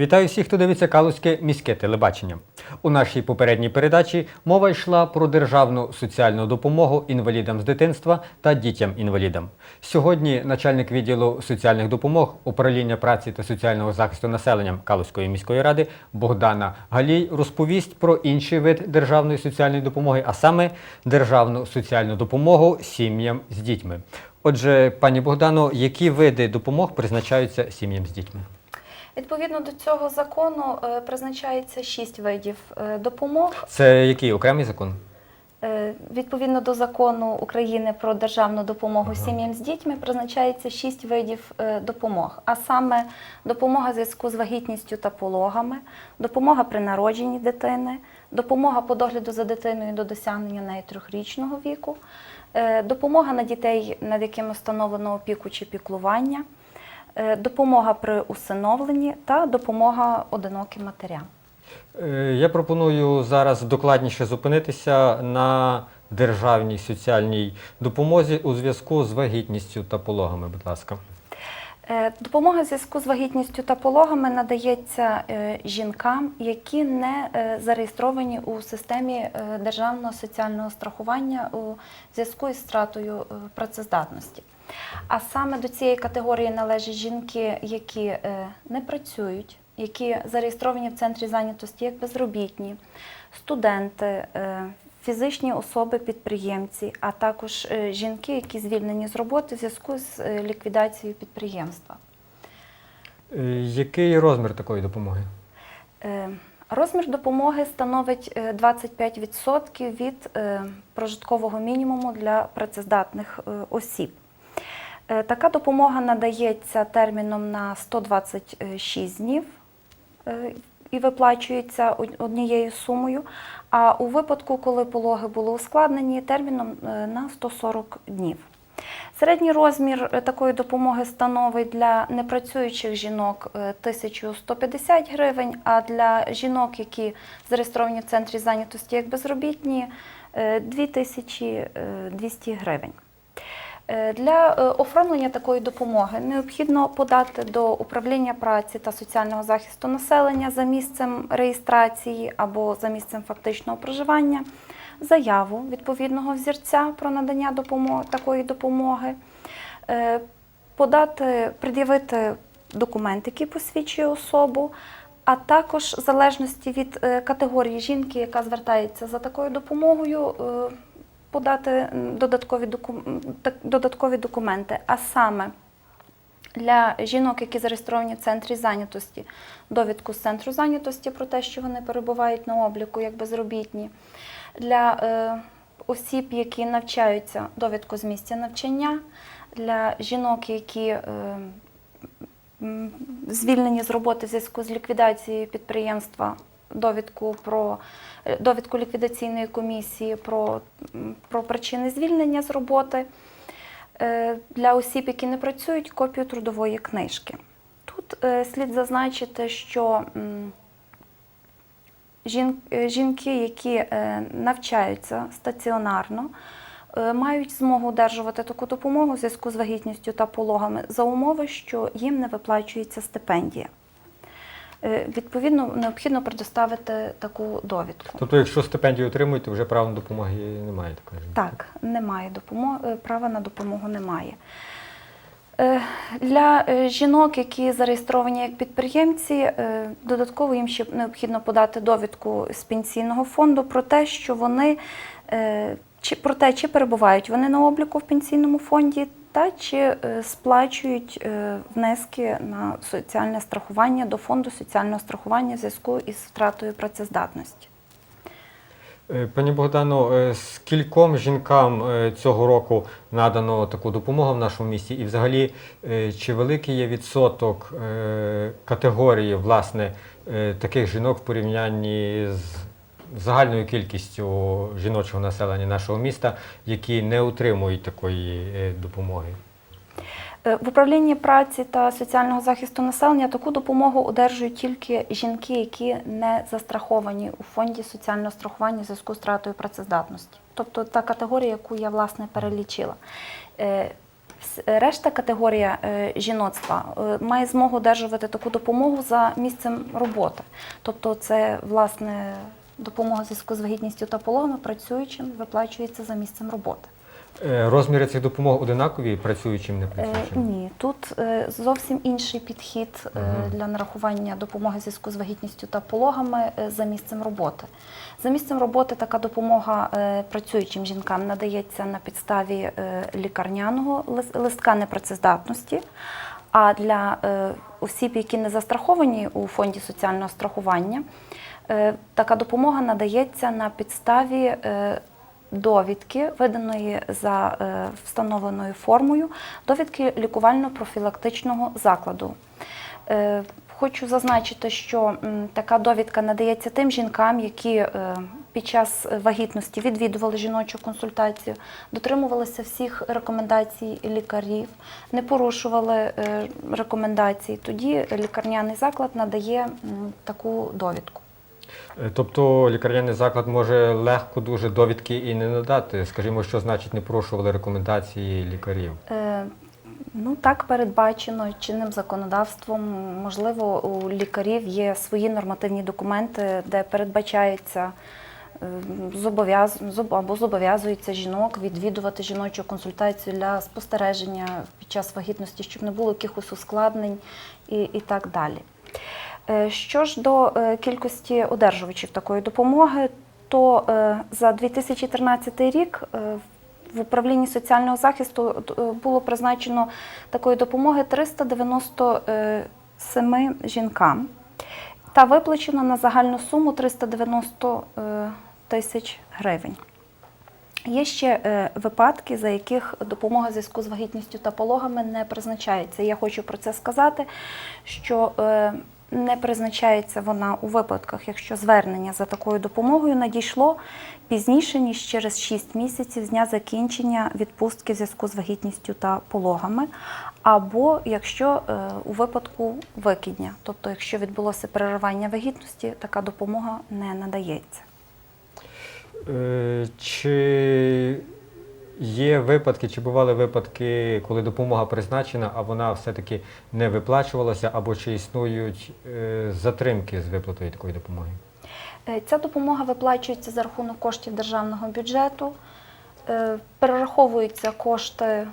Вітаю всіх, хто дивиться Калузьке міське телебачення. У нашій попередній передачі мова йшла про державну соціальну допомогу інвалідам з дитинства та дітям-інвалідам. Сьогодні начальник відділу соціальних допомог управління праці та соціального захисту населення Калузької міської ради Богдана Галій розповість про інший вид державної соціальної допомоги, а саме державну соціальну допомогу сім'ям з дітьми. Отже, пані Богдано, які види допомог призначаються сім'ям з дітьми? Відповідно до цього закону е, призначається шість видів е, допомог. Це який окремий закон? Е, Відповідно до закону України про державну допомогу сім'ям з дітьми призначається шість видів е, допомог, а саме допомога в зв'язку з вагітністю та пологами, допомога при народженні дитини, допомога по догляду за дитиною до досягнення неї трьохрічного віку, е, допомога на дітей, над якими встановлено опіку чи піклування, допомога при усиновленні та допомога одиноким матерям. Е, Я пропоную зараз докладніше зупинитися на державній соціальній допомозі у зв'язку з вагітністю та пологами, будь ласка. Е, Допомога в зв'язку з вагітністю та пологами надається е, жінкам, які не е, зареєстровані у системі е, державного соціального страхування у зв'язку із втратою е, працездатності. А саме до цієї категорії належать жінки, які е, не працюють, які зареєстровані в центрі зайнятості як безробітні, студенти, е, фізичні особи-підприємці, а також е, жінки, які звільнені з роботи в зв'язку з ліквідацією підприємства. Який розмір такої допомоги? Розмір допомоги становить е, 25% від прожиткового мінімуму для працездатних осіб. Е, Така допомога надається терміном на 126 днів е, і виплачується однією сумою. А у випадку, коли пологи були ускладнені, терміном е, на 140 днів. Середній розмір такої допомоги становить для непрацюючих жінок е, 1150 гривень, а для жінок, які зареєстровані в центрі зайнятості як безробітні, е, 2200 гривень. Е, Для е, оформлення такої допомоги необхідно подати до управління праці та соціального захисту населення за місцем реєстрації або за місцем фактичного проживання заяву відповідного взірця про надання допомоги, такої допомоги, е, подати, пред'явити документ, який посвідчує особу, а також в залежності від категорії жінки, яка звертається за такою допомогою, подати додаткові, додаткові документи, а саме для жінок, які зареєстровані в центрі зайнятості, довідку з центру зайнятості про те, що вони перебувають на обліку як безробітні, для е, осіб, які навчаються, довідку з місця навчання, для жінок, які е, звільнені з роботи в зв'язку з ліквідацією підприємства, довідку про е, довідку ліквідаційної комісії про, про причини звільнення з роботи. Е, Для осіб, які не працюють, копію трудової книжки. Тут е, слід зазначити, що жінки, які навчаються стаціонарно, мають змогу одержувати таку допомогу в зв'язку з вагітністю та пологами за умови, що їм не виплачується стипендія. Е, Відповідно, необхідно предоставити таку довідку. Тобто, якщо стипендію отримують, то вже права на допомоги немає такої? Так, немає допомоги, права на допомогу немає. Е, Для е, жінок, які зареєстровані як підприємці, е, додатково їм ще необхідно подати довідку з пенсійного фонду про те, що вони е, чи про те, чи перебувають вони на обліку в пенсійному фонді, та чи е, сплачують е, внески на соціальне страхування до фонду соціального страхування в зв'язку із втратою працездатності. Е, Пані Богдано, скільком жінкам цього року надано таку допомогу в нашому місті? І взагалі, чи великий є відсоток категорії власне таких жінок в порівнянні з загальною кількістю жіночого населення нашого міста, які не отримують такої е, допомоги? Е, В управлінні праці та соціального захисту населення таку допомогу одержують тільки жінки, які не застраховані у фонді соціального страхування в зв'язку з втратою працездатності. Тобто та категорія, яку я власне перелічила. Е, Решта категорія жіноцтва має змогу одержувати таку допомогу за місцем роботи. Тобто, це власне допомога зв'язку з вагітністю та пологами працюючим виплачується за місцем роботи. Е, Розміри цих допомог одинакові працюючим, не Е, працюючим? Ні, тут е, зовсім інший підхід е, для нарахування допомоги в зв'язку з вагітністю та пологами е, за місцем роботи. За місцем роботи така допомога е, працюючим жінкам надається на підставі е, лікарняного листка непрацездатності. А для е, осіб, які не застраховані у фонді соціального страхування, е, така допомога надається на підставі е, довідки, виданої за е, встановленою формою, довідки лікувально-профілактичного закладу. Е, Хочу зазначити, що така довідка надається тим жінкам, які е, під час вагітності відвідували жіночу консультацію, дотримувалися всіх рекомендацій лікарів, не порушували е, рекомендацій. Тоді лікарняний заклад надає таку довідку. Е, Тобто лікарняний заклад може легко дуже довідки і не надати. Скажімо, що значить не порушували рекомендації лікарів. Е, Ну так передбачено чинним законодавством. Можливо, у лікарів є свої нормативні документи, де передбачається е, або зобов'язується жінок відвідувати жіночу консультацію для спостереження під час вагітності, щоб не було якихось ускладнень і, і так далі. Е, Що ж до е, кількості одержувачів такої допомоги, то е, за 2013 рік в управлінні соціального захисту було призначено такої допомоги 397 жінкам та виплачено на загальну суму 390 е, тисяч гривень. Є ще випадки, за яких допомога в зв'язку з вагітністю та пологами не призначається. Я хочу про це сказати, що не призначається вона у випадках, якщо звернення за такою допомогою надійшло пізніше, ніж через 6 місяців з дня закінчення відпустки в зв'язку з вагітністю та пологами, або якщо е, у випадку викидня, тобто якщо відбулося переривання вагітності, така допомога не надається. Е, Чи є випадки, чи бували випадки, коли допомога призначена, а вона все-таки не виплачувалася, або чи існують е, затримки з виплатою такої допомоги? Е, Ця допомога виплачується за рахунок коштів державного бюджету. Е, Перераховуються кошти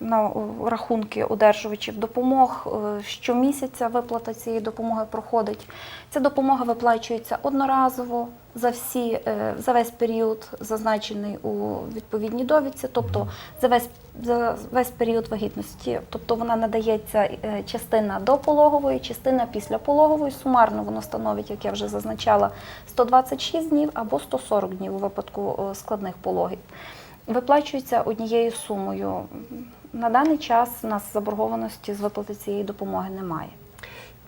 на рахунки одержувачів допомог. Е, Щомісяця виплата цієї допомоги проходить. Ця допомога виплачується одноразово за всі е, за весь період, зазначений у відповідній довідці, тобто за весь за весь період вагітності. Тобто вона надається е, частина до пологової, частина після пологової. Сумарно воно становить, як я вже зазначала, 126 днів або 140 днів у випадку е, складних пологів. Виплачується однією сумою. На даний час у нас заборгованості з виплати цієї допомоги немає.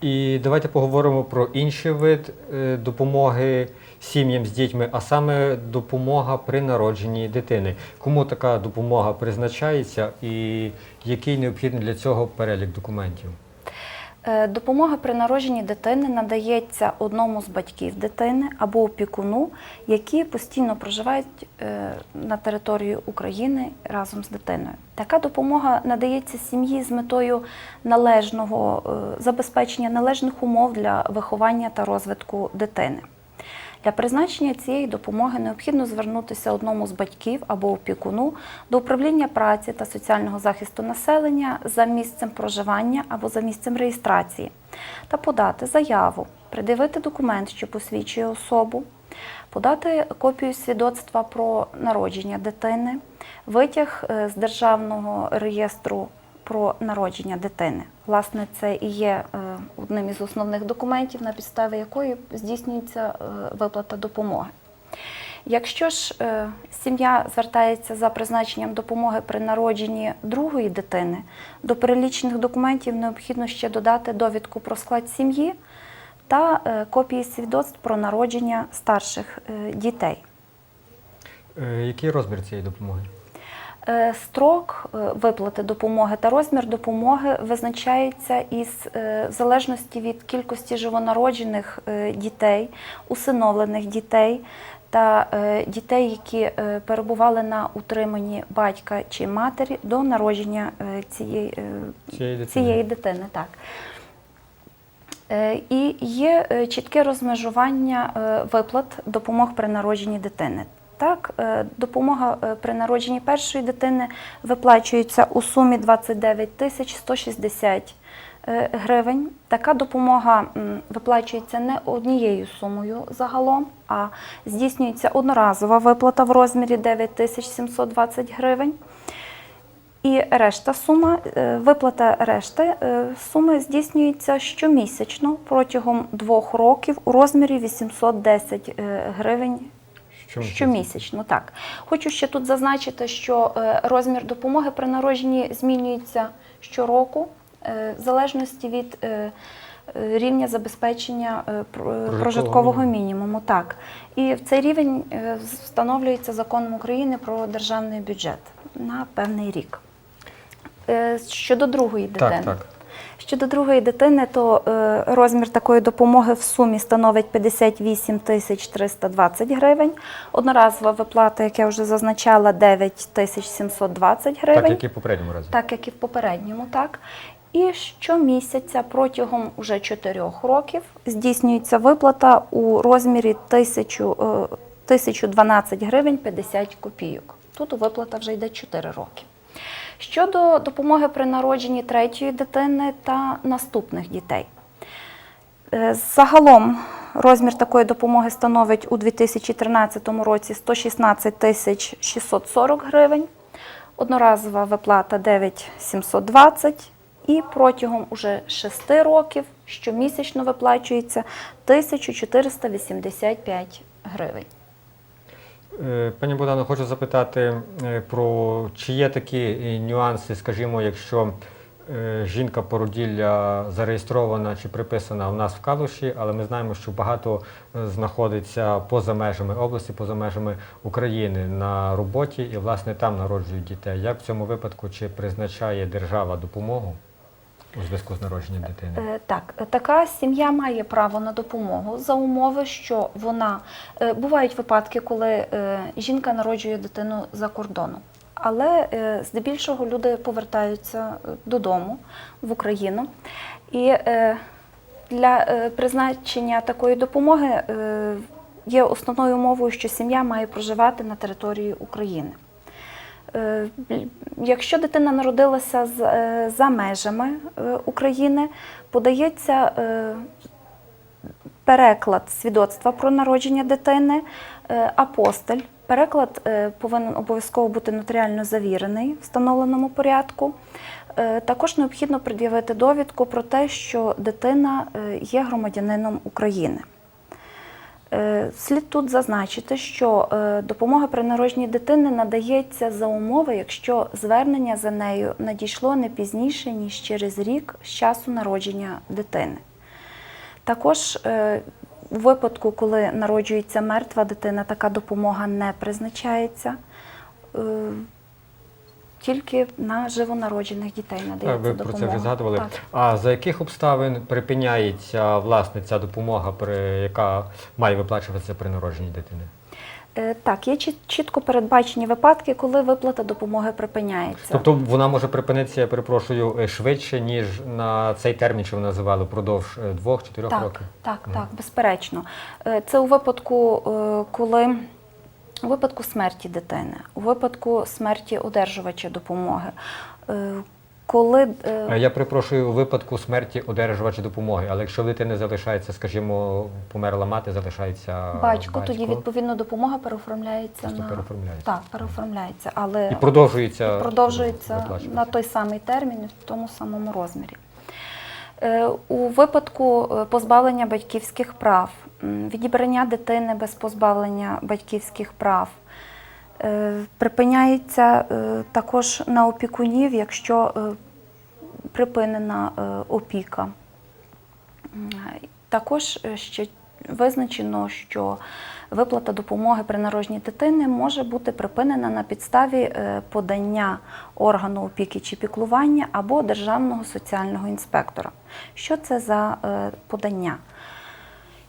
І давайте поговоримо про інший вид е, допомоги сім'ям з дітьми, а саме допомога при народженні дитини. Кому така допомога призначається і який необхідний для цього перелік документів? Е, Допомога при народженні дитини надається одному з батьків дитини або опікуну, які постійно проживають е, на території України разом з дитиною. Така допомога надається сім'ї з метою належного е, забезпечення належних умов для виховання та розвитку дитини. Для призначення цієї допомоги необхідно звернутися одному з батьків або опікуну до управління праці та соціального захисту населення за місцем проживання або за місцем реєстрації та подати заяву, придивити документ, що посвідчує особу, подати копію свідоцтва про народження дитини, витяг е, з державного реєстру про народження дитини. Власне, це і є е, одним із основних документів, на підставі якої здійснюється е, виплата допомоги. Якщо ж е, сім'я звертається за призначенням допомоги при народженні другої дитини, до перелічених документів необхідно ще додати довідку про склад сім'ї та копії свідоцтв про народження старших дітей. Який розмір цієї допомоги? Е, Строк е, виплати допомоги та розмір допомоги визначається із е, в залежності від кількості живонароджених дітей, усиновлених дітей та дітей, які перебували на утриманні батька чи матері до народження цієї, Цієї дитини. цієї дитини. Так. І є чітке розмежування виплат допомог при народженні дитини. Так, е, допомога е, при народженні першої дитини виплачується у сумі 29 тисяч 160 е, гривень. Така допомога виплачується не однією сумою загалом, а здійснюється одноразова виплата в розмірі 9 тисяч 720 гривень. І решта сума, виплата решти суми здійснюється щомісячно протягом двох років у розмірі 810 е, гривень. Щомісячно. Так. Хочу ще тут зазначити, що е, розмір допомоги при народженні змінюється щороку е, в залежності від е, рівня забезпечення прожиткового мінімуму. Так. І в цей рівень встановлюється законом України про державний бюджет на певний рік. Щодо другої дитини. Так, так. Щодо другої дитини, то е, розмір такої допомоги в сумі становить 58 тисяч 320 гривень. Одноразова виплата, як я вже зазначала, 9 тисяч 720 гривень. Так, як і в попередньому разі. Так, як і в попередньому, так. І щомісяця протягом уже 4 років здійснюється виплата у розмірі 1000, е, 1012 гривень 50 копійок. Тут виплата вже йде 4 роки. Щодо допомоги при народженні третьої дитини та наступних дітей. Е, Загалом розмір такої допомоги становить у 2013 році 116 тисяч 640 гривень, одноразова виплата 9 720 і протягом уже 6 років щомісячно виплачується 1485 гривень. Е, Пані Богдано, хочу запитати е, про чи є такі е, нюанси, скажімо, якщо жінка породілля зареєстрована чи приписана у нас в Калуші, але ми знаємо, що багато знаходиться поза межами області, поза межами України на роботі і власне там народжують дітей. Як в цьому випадку чи призначає держава допомогу у зв'язку з народженням дитини? Е, Так, е, така сім'я має право на допомогу за умови, що вона е, бувають випадки, коли е, жінка народжує дитину за кордоном. Але е, здебільшого люди повертаються е, додому в Україну. І е, для е, призначення такої допомоги е, є основною умовою, що сім'я має проживати на території України. Е, Якщо дитина народилася е, за межами е, України, подається переклад свідоцтва про народження дитини, апостиль. Переклад повинен обов'язково бути нотаріально завірений в встановленому порядку. Також необхідно пред'явити довідку про те, що дитина є громадянином України. Е, Слід тут зазначити, що е, допомога при народженні дитини надається за умови, якщо звернення за нею надійшло не пізніше, ніж через рік з часу народження дитини. Також е, у випадку, коли народжується мертва дитина, така допомога не призначається. Тільки на живонароджених дітей Так, надається ви допомога. про це вже згадували. Так. А за яких обставин припиняється власне ця допомога, при яка має виплачуватися при народженні дитини? Е, Так, є чіт- чітко передбачені випадки, коли виплата допомоги припиняється. Тобто вона може припинитися, я перепрошую, е, швидше, ніж на цей термін, що ви називали, впродовж е, двох-чотирьох років. так, Мгм. так, безперечно. Це у випадку, коли у випадку смерті дитини, у випадку смерті одержувача допомоги. е, Коли е, Я перепрошую у випадку смерті одержувача допомоги, але якщо в дитини залишається, скажімо, померла мати, залишається батько, тоді відповідно допомога переоформляється на переоформляється. так, переоформляється, але і продовжується, продовжується на той самий термін в тому самому розмірі. Е, У випадку е, позбавлення батьківських прав, відібрання дитини без позбавлення батьківських прав, е, припиняється також на опікунів, якщо припинена опіка. Також ще визначено, що виплата допомоги при народженні дитини може бути припинена на підставі е, подання органу опіки чи піклування або державного соціального інспектора. Що це за е, подання?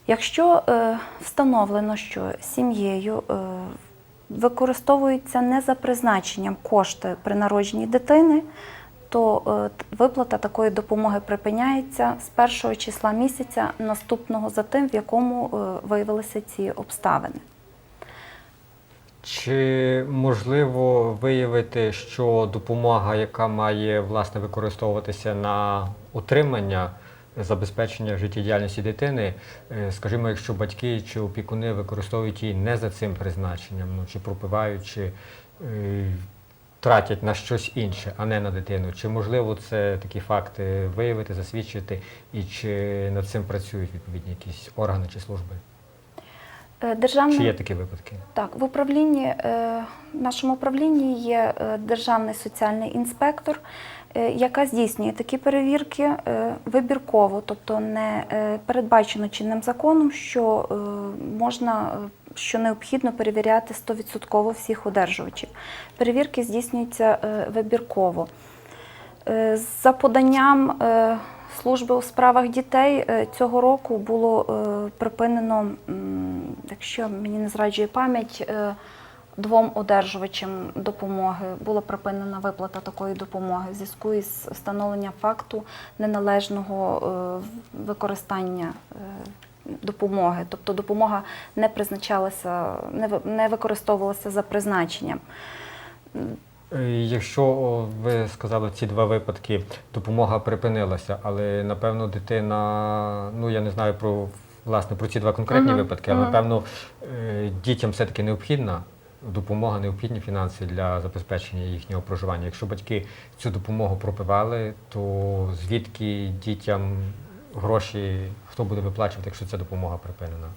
Якщо е, встановлено, що сім'єю використовуються не за призначенням кошти при народженні дитини, то е, виплата такої допомоги припиняється з першого числа місяця наступного за тим, в якому е, виявилися ці обставини. Чи можливо виявити, що допомога, яка має власне використовуватися на утримання, забезпечення життєдіяльності дитини, е, скажімо, якщо батьки чи опікуни використовують її не за цим призначенням, ну чи пропивають, чи е, тратять на щось інше, а не на дитину? Чи можливо це такі факти виявити, засвідчити, і чи над цим працюють відповідні якісь органи чи служби? Е, Чи є такі випадки? Так, в управлінні е, в нашому управлінні є е, державний соціальний інспектор, яка здійснює такі перевірки вибірково, тобто не передбачено чинним законом, що можна, що необхідно перевіряти 100% всіх одержувачів. Перевірки здійснюються е, вибірково. Е, За поданням е, служби у справах дітей цього року було припинено, якщо мені не зраджує пам'ять, двом одержувачам допомоги була припинена виплата такої допомоги в зв'язку із встановленням факту неналежного використання допомоги. Тобто допомога не призначалася, не використовувалася за призначенням. Е, Якщо ви сказали ці два випадки, допомога припинилася, але напевно дитина, ну я не знаю про власне про ці два конкретні Мгм, випадки, але напевно е, дітям все-таки необхідна допомога, необхідні фінанси для забезпечення їхнього проживання. Якщо батьки цю допомогу пропивали, то звідки дітям гроші хто буде виплачувати, якщо ця допомога припинена?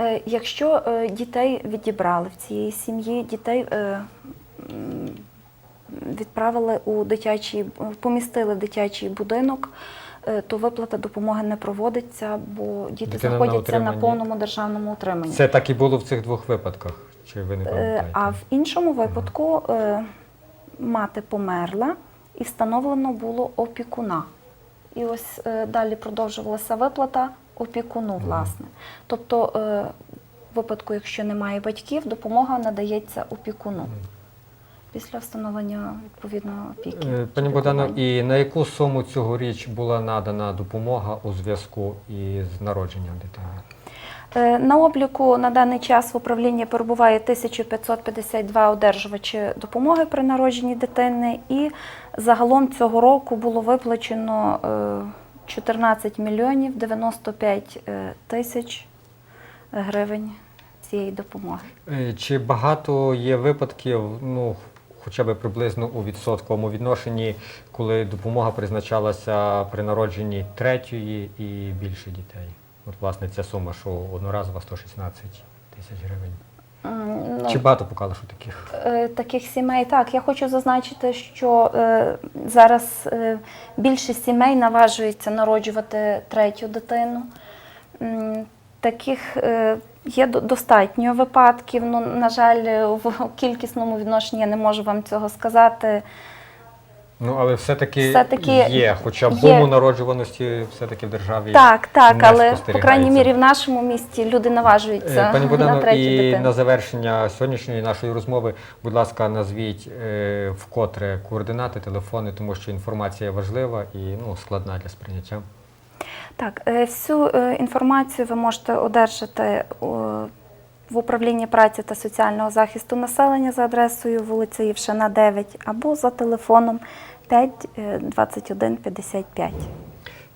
Е, Якщо е, дітей відібрали в цієї сім'ї, дітей е, відправили у дитячий, помістили в дитячий будинок, то виплата допомоги не проводиться, бо діти Дитина знаходяться на, утриманні. повному державному утриманні. Це так і було в цих двох випадках. Чи ви не пам'ятаєте? А в іншому випадку мати померла і встановлено було опікуна. І ось е, далі продовжувалася виплата опікуну, власне. Тобто, е, в випадку, якщо немає батьків, допомога надається опікуну після встановлення відповідної опіки. Е, Пані Богдано, і на яку суму цьогоріч була надана допомога у зв'язку із народженням дитини? Е, На обліку на даний час в управлінні перебуває 1552 одержувачі допомоги при народженні дитини, і загалом цього року було виплачено е, 14 мільйонів 95 е, тисяч гривень цієї допомоги. Е, Чи багато є випадків, ну хоча б приблизно у відсотковому відношенні, коли допомога призначалася при народженні третьої і більше дітей? От власне ця сума, що одноразова 116 тисяч гривень. Ну, Чи багато поки що таких? Е, Таких сімей так. Я хочу зазначити, що е, зараз е, більше сімей наважується народжувати третю дитину. Таких е, є достатньо випадків. Ну, на жаль, в кількісному відношенні я не можу вам цього сказати. Ну але все-таки, Все-таки є, хоча є. буму народжуваності все-таки в державі. Так, так, не але по крайній мірі в нашому місті люди наважуються Е, Пані на Богдано, третю і дитину. на завершення сьогоднішньої нашої розмови, будь ласка, назвіть е, вкотре координати, телефони, тому що інформація важлива і ну, складна для сприйняття. Так, е, всю е, інформацію ви можете одержати е, в управлінні праці та соціального захисту населення за адресою вулиця Євшина 9 або за телефоном 5 е, 21 55.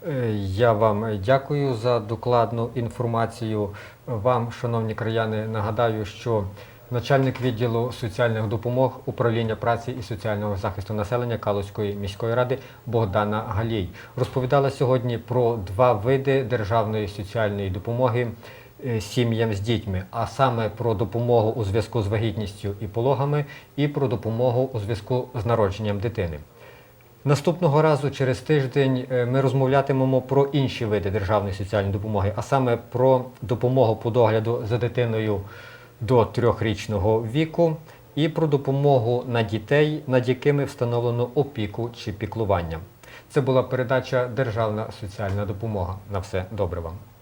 Е, Я вам дякую за докладну інформацію. Вам, шановні краяни, нагадаю, що начальник відділу соціальних допомог управління праці і соціального захисту населення Калузької міської ради Богдана Галій розповідала сьогодні про два види державної соціальної допомоги сім'ям з дітьми, а саме про допомогу у зв'язку з вагітністю і пологами, і про допомогу у зв'язку з народженням дитини. Наступного разу через тиждень е, ми розмовлятимемо про інші види державної соціальної допомоги, а саме про допомогу по догляду за дитиною до трьохрічного віку і про допомогу на дітей, над якими встановлено опіку чи піклування. Це була передача Державна соціальна допомога. На все добре вам.